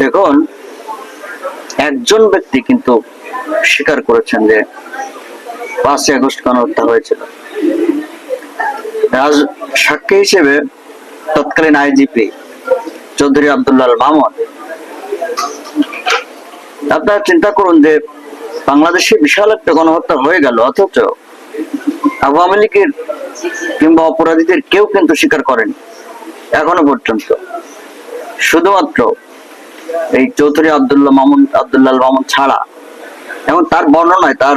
দেখুন, একজন ব্যক্তি কিন্তু স্বীকার করেছেন যে পাঁচই আগস্ট গণহত্যা হয়েছিল। রাজ সাক্ষী হিসেবে তৎকালীন আইজিপি চৌধুরী আব্দুল্লাহ মামুন, আপনারা চিন্তা করুন যে বাংলাদেশে বিশাল একটা গণহত্যা হয়ে গেল, অথচ আওয়ামী লীগের কিংবা অপরাধীদের কেউ কিন্তু স্বীকার করেন, এখনও পর্যন্ত। শুধুমাত্র এই চৌধুরী আব্দুল্লাহ মামুন আব্দুল্লাহ মামুন ছাড়া। এবং তার বর্ণনায়, তার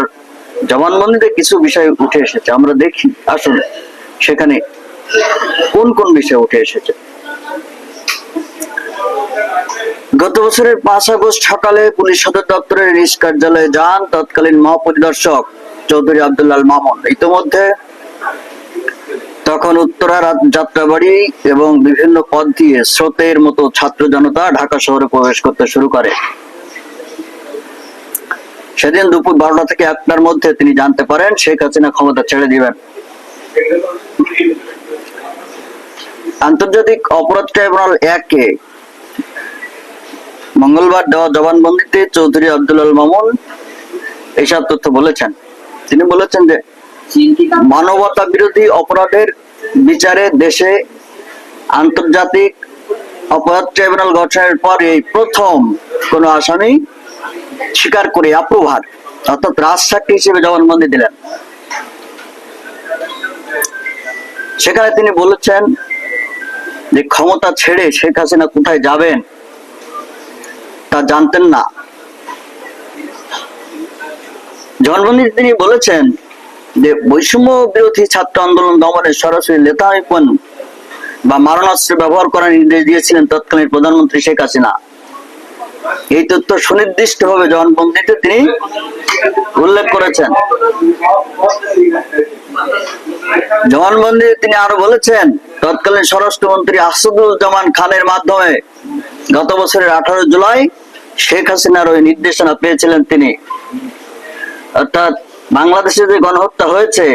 জবানবন্দিতে কিছু বিষয় উঠে এসেছে, আমরা দেখি আসলে সেখানে কোন কোন বিষয় উঠে এসেছে। গত বছরের পাঁচ আগস্ট সকালে পুলিশ সদর দপ্তরের নিজ কার্যালয়ে যান তৎকালীন মহাপরিদর্শক চৌধুরী আব্দুল্লাল মামুন। ইতিমধ্যে তখন উত্তরা যাত্রাবাড়ি এবং বিভিন্ন পথ দিয়ে স্রোতের মতো ছাত্র জনতা ঢাকা শহরে প্রবেশ করতে শুরু করে। সেদিন দুপুর বারোটা থেকে একটার মধ্যে তিনি জানতে পারেন শেখ হাসিনা ক্ষমতা ছেড়ে দিবেন। আন্তর্জাতিক অপরাধ ট্রাইব্যুনাল একে মঙ্গলবার দেওয়া জবানবন্দিতে চৌধুরী আব্দুল মামুন এইসব তথ্য বলেছেন। তিনি বলেছেন যে মানবতা বিরোধী অপরাধের বিচারে দেশে আন্তর্জাতিক অপরাধ ট্রাইব্যুনাল গঠনের পর প্রথম কোন আসামি স্বীকার করে অ্যাপ্রুভার অর্থাৎ রাজসাক্ষী হিসেবে জবানবন্দি দিলেন। সেখানে তিনি বলেছেন যে ক্ষমতা ছেড়ে শেখ হাসিনা কোথায় যাবেন তা জানতেন না। জবানবন্দিতে তিনি বলেছেন যে বৈষম্য বিরোধী ছাত্র আন্দোলন দমনে সরাসরি লেতামিপন বা মারণাস্ত্র ব্যবহার করার নির্দেশ দিয়েছিলেন তৎকালীন প্রধানমন্ত্রী শেখ হাসিনা। এই তথ্য সুনির্দিষ্টভাবে জবানবন্দিতে তিনি উল্লেখ করেছেন। জবানবন্দি তিনি আরও বলেছেন, তৎকালীন স্বরাষ্ট্রমন্ত্রী আসাদুজ্জামান খানের মাধ্যমে গত বছরের আঠারো জুলাই শেখ হাসিনার ওই নির্দেশনা পেয়েছিলেন তিনি। অর্থাৎ বাংলাদেশে যে গণহত্যা হয়েছে,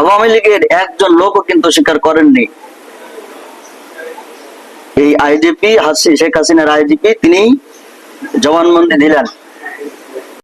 আওয়ামী লীগের একজন লোকও কিন্তু স্বীকার করেননি। এই আইজিপি হাসি শেখ হাসিনার আইজিপি তিনি জবানবন্দি দিলেন।